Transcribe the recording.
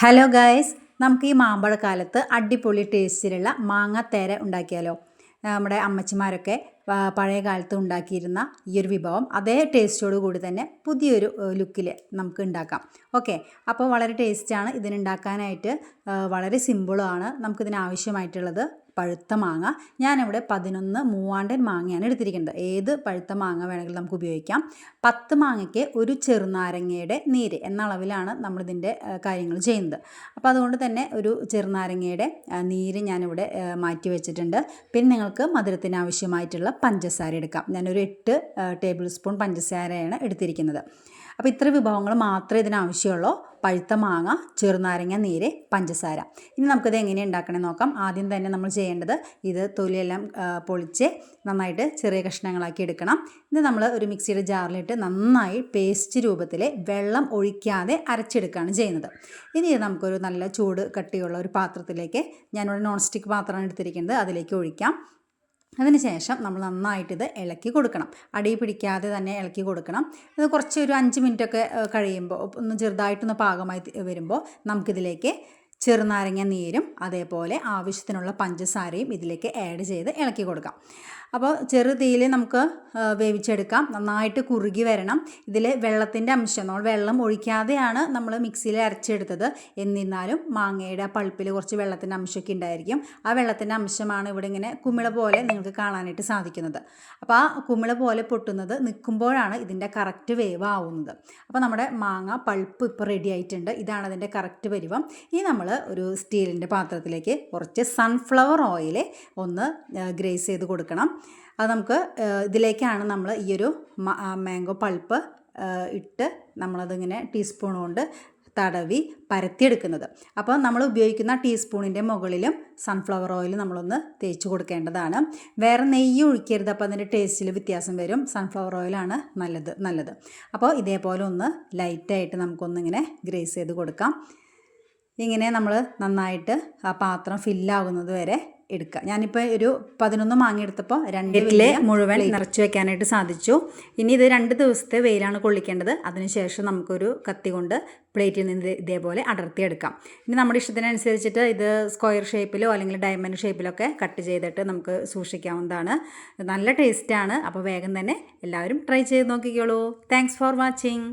Hello guys നമുക്ക് ഈ മാമ്പഴക്കാലത്ത് അടിപൊളി ടേസ്റ്റിലുള്ള മാങ്ങാത്തേര ഉണ്ടാക്കിയാലോ? നമ്മുടെ അമ്മച്ചിമാരൊക്കെ പഴയ കാലത്ത് ഉണ്ടാക്കിയിരുന്ന ഈ ഒരു വിഭവം അതേ ടേസ്റ്റോട് കൂടി തന്നെ പുതിയൊരു ലുക്കിൽ നമുക്ക് ഉണ്ടാക്കാം. ഓക്കെ അപ്പോൾ വളരെ ടേസ്റ്റാണ് ഇതിനുണ്ടാക്കാനായിട്ട് വളരെ സിമ്പിളാണ് നമുക്കിതിന് ആവശ്യമായിട്ടുള്ളത് പഴുത്ത മാങ്ങ. ഞാനിവിടെ പതിനൊന്ന് മൂവാണ്ടൻ മാങ്ങയാണ് എടുത്തിരിക്കുന്നത്. ഏത് പഴുത്ത മാങ്ങ വേണമെങ്കിലും നമുക്ക് ഉപയോഗിക്കാം. പത്ത് മാങ്ങയ്ക്ക് ഒരു ചെറുനാരങ്ങയുടെ നീര് എന്ന അളവിലാണ് നമ്മളിതിന്റെ കാര്യങ്ങൾ ചെയ്യുന്നത്. അപ്പോൾ അതുകൊണ്ട് തന്നെ ഒരു ചെറുനാരങ്ങയുടെ നീര് ഞാനിവിടെ മാറ്റി വെച്ചിട്ടുണ്ട്. പിന്നെ നിങ്ങൾക്ക് മധുരത്തിന് ആവശ്യമായിട്ടുള്ള പഞ്ചസാര എടുക്കാം. ഞാനൊരു എട്ട് ടേബിൾ സ്പൂൺ പഞ്ചസാരയാണ് എടുത്തിരിക്കുന്നത്. അപ്പോൾ ഇത്ര വിഭവങ്ങൾ മാത്രമേ ഇതിനാവശ്യമുള്ളൂ. പഴുത്ത മാങ്ങ ചെറുനാരങ്ങ നീര് പഞ്ചസാര. ഇനി നമുക്കിത് എങ്ങനെ ഉണ്ടാക്കണമെന്ന് നോക്കാം. ആദ്യം തന്നെ നമ്മൾ ചെയ്യേണ്ടത് ഇത് തൊലിയെല്ലാം പൊളിച്ച് നന്നായിട്ട് ചെറിയ കഷ്ണങ്ങളാക്കി എടുക്കണം. ഇത് നമ്മൾ ഒരു മിക്സിയുടെ ജാറിലിട്ട് നന്നായി പേസ്റ്റ് രൂപത്തിൽ വെള്ളം ഒഴിക്കാതെ അരച്ചെടുക്കുകയാണ് ചെയ്യുന്നത്. ഇനി നമുക്കൊരു നല്ല ചൂട് കട്ടിയുള്ള ഒരു പാത്രത്തിലേക്ക് ഞാനിവിടെ നോൺ സ്റ്റിക്ക് പാത്രമാണ് എടുത്തിരിക്കുന്നത്. അതിലേക്ക് ഒഴിക്കാം. അതിനുശേഷം നമ്മൾ നന്നായിട്ട് ഇത് ഇളക്കി കൊടുക്കണം. അടി പിടിക്കാതെ തന്നെ ഇളക്കി കൊടുക്കണം. ഇത് കുറച്ച് ഒരു അഞ്ച് മിനിറ്റൊക്കെ കഴിയുമ്പോൾ ഒന്ന് ചെറുതായിട്ടൊന്ന് പാകമായി വരുമ്പോൾ നമുക്കിതിലേക്ക് ചെറുനാരങ്ങ നീരും അതേപോലെ ആവശ്യത്തിനുള്ള പഞ്ചസാരയും ഇതിലേക്ക് ആഡ് ചെയ്ത് ഇളക്കി കൊടുക്കാം. അപ്പോൾ ചെറു തീയിൽ നമുക്ക് വേവിച്ചെടുക്കാം. നന്നായിട്ട് കുറുകി വരണം. ഇതിൽ വെള്ളത്തിന്റെ അംശം നമ്മൾ വെള്ളം ഒഴിക്കാതെയാണ് നമ്മൾ മിക്സിയിൽ അരച്ചെടുത്തത്. എന്നിരുന്നാലും മാങ്ങയുടെ പൾപ്പിൽ കുറച്ച് വെള്ളത്തിന്റെ അംശമൊക്കെ ഉണ്ടായിരിക്കും. ആ വെള്ളത്തിന്റെ അംശമാണ് ഇവിടെ ഇങ്ങനെ കുമിള പോലെ നിങ്ങൾക്ക് കാണാനായിട്ട് സാധിക്കുന്നത്. അപ്പോൾ ആ കുമിള പോലെ പൊട്ടുന്നത് നിൽക്കുമ്പോഴാണ് ഇതിന്റെ കറക്റ്റ് വേവ് ആവുന്നത്. അപ്പോൾ നമ്മുടെ മാങ്ങ പൾപ്പ് ഇപ്പോൾ റെഡി ആയിട്ടുണ്ട്. ഇതാണ് അതിന്റെ കറക്റ്റ് പരിവം. ഇനി നമ്മൾ ഒരു സ്റ്റീലിന്റെ പാത്രത്തിലേക്ക് കുറച്ച് സൺഫ്ലവർ ഓയിൽ ഒന്ന് ഗ്രേസ് ചെയ്ത് കൊടുക്കണം. അത് നമുക്ക് ഇതിലേക്കാണ് നമ്മൾ ഈ ഒരു മാംഗോ പൾപ്പ് ഇട്ട് നമ്മളതിങ്ങനെ ടീസ്പൂൺ കൊണ്ട് തടവി പരത്തിയെടുക്കുന്നത്. അപ്പോൾ നമ്മൾ ഉപയോഗിക്കുന്ന ടീസ്പൂണിന്റെ മുകളിലും സൺഫ്ലവർ ഓയിൽ നമ്മളൊന്ന് തേച്ച് കൊടുക്കേണ്ടതാണ്. വേറെ നെയ്യ് ഒഴിക്കരുത് അപ്പോൾ അതിന്റെ ടേസ്റ്റിൽ വ്യത്യാസം വരും. സൺഫ്ലവർ ഓയിലാണ് നല്ലത് നല്ലത്. അപ്പോൾ ഇതേപോലെ ഒന്ന് ലൈറ്റായിട്ട് നമുക്കൊന്നിങ്ങനെ ഗ്രേസ് ചെയ്ത് കൊടുക്കാം. ഇങ്ങനെ നമ്മൾ നന്നായിട്ട് ആ പാത്രം ഫില്ലാകുന്നത് വരെ എടുക്കുക ഞാനിപ്പോൾ ഒരു പതിനൊന്ന് മാങ്ങ എടുത്തപ്പോൾ രണ്ട് വീട്ടിലെ മുഴുവൻ നിറച്ച് വെക്കാനായിട്ട് സാധിച്ചു. ഇനി ഇത് രണ്ട് ദിവസത്തെ വെയിലാണ് കൊള്ളിക്കേണ്ടത്. അതിനുശേഷം നമുക്കൊരു കത്തി കൊണ്ട് പ്ലേറ്റിൽ നിന്ന് ഇത് ഇതേപോലെ അടർത്തിയെടുക്കാം. ഇനി നമ്മുടെ ഇഷ്ടത്തിനനുസരിച്ചിട്ട് ഇത് സ്ക്വയർ ഷേപ്പിലോ അല്ലെങ്കിൽ ഡയമണ്ട് ഷേപ്പിലൊക്കെ കട്ട് ചെയ്തിട്ട് നമുക്ക് സൂക്ഷിക്കാവുന്നതാണ്. നല്ല ടേസ്റ്റാണ്. അപ്പോൾ വേഗം തന്നെ എല്ലാവരും ട്രൈ ചെയ്ത് നോക്കിക്കോളൂ. Thanks for watching